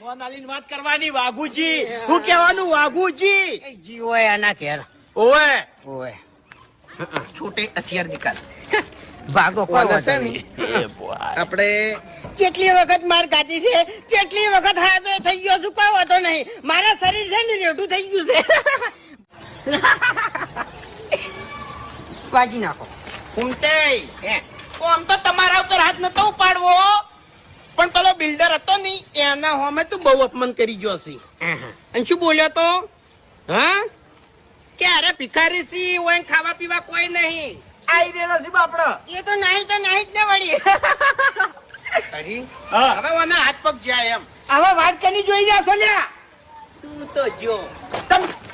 મોનાલીની વાત કરવાની વાઘુજી. હું કહેવાનું વાઘુજી. જીવો એના ઘેર. ઓવે. ઓય છૂટે હથિયાર નીકાળ ભાગો કોઈ કોને વાંધો છે ને? નહીં. આપણે કેટલી વખત માર ખાધી છે કેટલી વખત હાથો થઈ ગયો છું કોઈ વાંધો નહીં. મારા શરીર છે ને રેઠું થઈ ગયું છે. વાજી નાખો. ઉમટે હે. આમ તો તમારા ઉપર હાથ નતો ઉપાડવો. પણ પેલો બિલ્ડર હતો ને એના હોમે તું બહુ અપમાન કરી ગયો છે અને શું બોલ્યો તો? હા? કે અરે ભિખારી સી ઓય ખાવા પીવા કોઈ નહીં. આઈ રેલો સી બાપડો. એ તો નહીં તો નહીં જ ને વળી. હવે ઓના હાથ પગ જાય એમ. હવે વાત કરી જોઈ જા સોલ્યા તું તો જો. વાઘુજી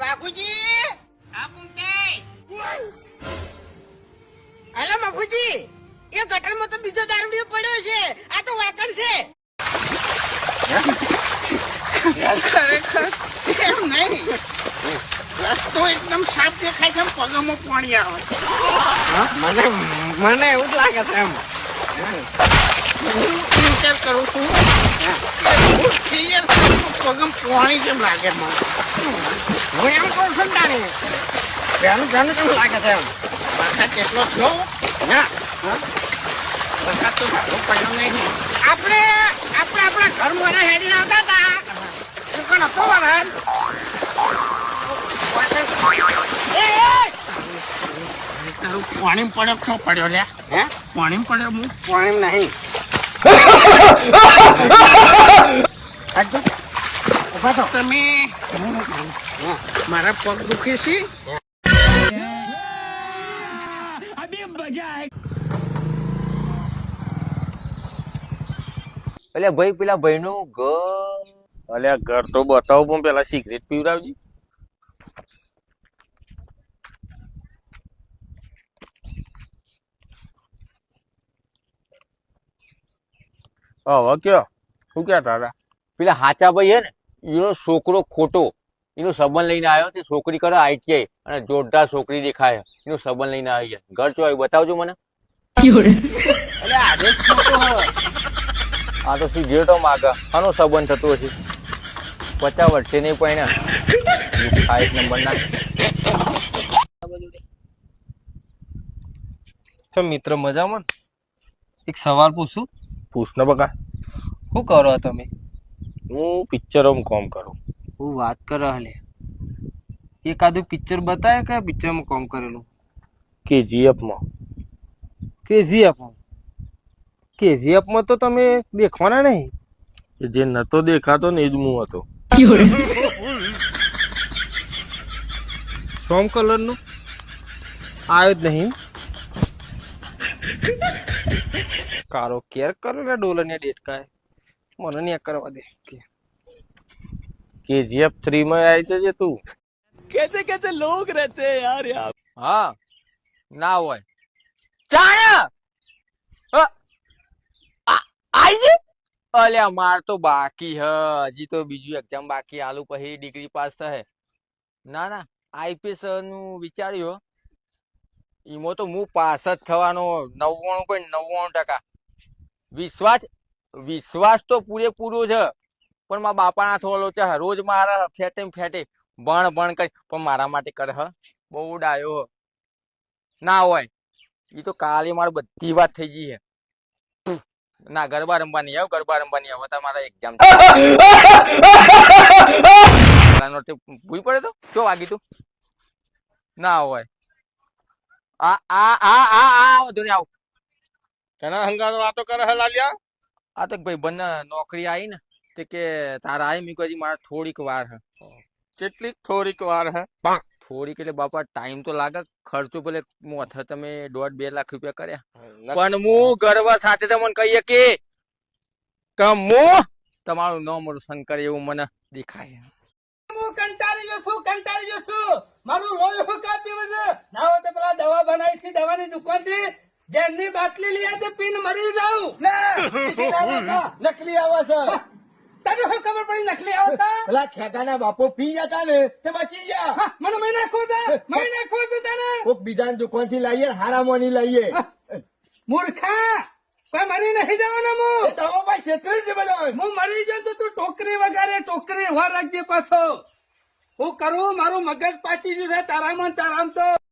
વાઘુજી હેલો મફુજી એ ગટરમાં તો બીજો દારૂડિયો પડ્યો છે. આ તો વાકણ છે. ખરેખર એમ નહીં. રસ્તો એકદમ સાફ દેખાય છે પગમાં પાણી આવે છે. મને મને એવું જ લાગે છે એમ. હું વિચાર કરું છું. પગમ પાણી જેમ લાગે મને. હું એમ કહું છું તારે. પેલું પેલું કેમ લાગે છે એમ? વરસાદ કેટલો થયો ના. વરસાદ તો સારો પડ્યો નહીં. આપણે આપણે આપણા ઘર મોરા હેડીને આવતા હતા. પણ હતો વરસાદ! તારું પાણી પડ્યો શું પડ્યો લ્યા? હે? પાણી પડ્યો હું? પાણી નહીં. ઊભા થો. તમે મારા પગ દુખે છે? અલ્યા ભાઈ પેલા ભાઈનું ઘર. અલ્યા ઘર તો બતાવો પણ પેલા સિગરેટ પીવડાવજી. હવે કયો? શું કહેતા તારા પેલા હાચા ભાઈ હે ને? એનો છોકરો ખોટો એનો સંબંધ લઈને આવ્યો તે છોકરી કરે આઈટીઆઈ અને જોરદાર છોકરી દેખાય એનો સંબંધ લઈને આવી જાય ઘર ચો આવ્યું બતાવજો મને. આ તો સિગરેટો માગે આનો સંબંધ થતો હશે? પચાસ વર્ષે નહીં પણ આ એક નંબર ના. છો મિત્ર મજામાં એક સવાલ પૂછું? પૂછ ને બકા. શું કરો તમે? હું પિક્ચરોમાં કામ કરું. હું વાત કર હલે એકાદું પિક્ચર બતાવે કયા પિક્ચરમાં કામ કરેલું? કેજીએફમાં. કેજીએફમાં? કેજીએફમાં તો તમે દેખવાના નહીં. જે નતો દેખાતો ને એ જ હું હતો. સોમ કલરનું? આવ્યો જ નહીં. કારો કેર કરો ને ડોલર ડેટકાય? મને કરવા દે. કેજીએફ થ્રી માં આવી જજે તું. કેસે કેસે લોગ રહેતે યાર યાર. હા ના હોય. ચાણા આઈજે અલ્યા માર તો બાકી હ. હજી તો બીજું એક્ઝામ બાકી આલુ પછી ડિગ્રી પાસ થશે. ના ના આઈપીએસનું વિચાર્યો એમાં તો હું પાસ જ થવાનો નવ્વાણું કોઈ નવ્વાણું ટકા. વિશ્વાસ વિશ્વાસ તો પૂરેપૂરો છે પણ મારા બાપાના થોડો છે રોજ મારા ફેટે ફેટે ભણ ભણ કરી પણ મારા માટે કરે હ બહુ ડાયો ના હોય એ તો કાલે મારી બધી વાત થઈ ગઈ છે ના ગરબા રમવા નહીં આવ ગરબા રમવા નહીં આવ તમારા એક્ઝામ ભૂઈ પડે તો જો વાગી તું ના હોય આ આ આ આ આ આવો તો આવો તને હંગાર વાતો કરે હે લાલિયા આ તો ભાઈ બંને નોકરી આવી ને તે કે તારા આવી મી કહી મારે થોડીક વાર હે. કેટલીક થોડીક વાર હે. થોડીક એટલે બાપા ટાઈમ તો લાગે ખર્ચો ભલે મોથ તમે દોઢ બે લાખ રૂપિયા કર્યા. પણ હું ગર્વ સાથે તમને કહીએ કે કે હું તમારું નામ રોશન કરે એવું મને દેખાય. હું કંટાળી ગયો છું કંટાળી ગયો છું. મારું લોહી કાપી બધું ના હોય તો પેલા દવા બનાવી છે દવાની દુકાનથી જેની બાટલી લઈ તે પીન મરી જાઉં. નકલી આવે છે. તને શું ખબર પડી નકલી આવતા પેલા ખેગાના બાપો પી જતા ને તે બચી ગયા. મને મહી નાખો છે? મહી નાખો છે તને? કોક બીજા દુકાનથી લાવીએ હારા મોની લાવીએ મૂર્ખા! કોઈ મરી નહીં જવાનો હું દવા ભાઈ છેતરી છે બધો હું મરી જાઉં તો તું ટોકરી વગાડે ટોકરી વાર રાખજે પાછો. હું કરું મારું મગજ પાછી જશે છે તારામાં તારામ તો.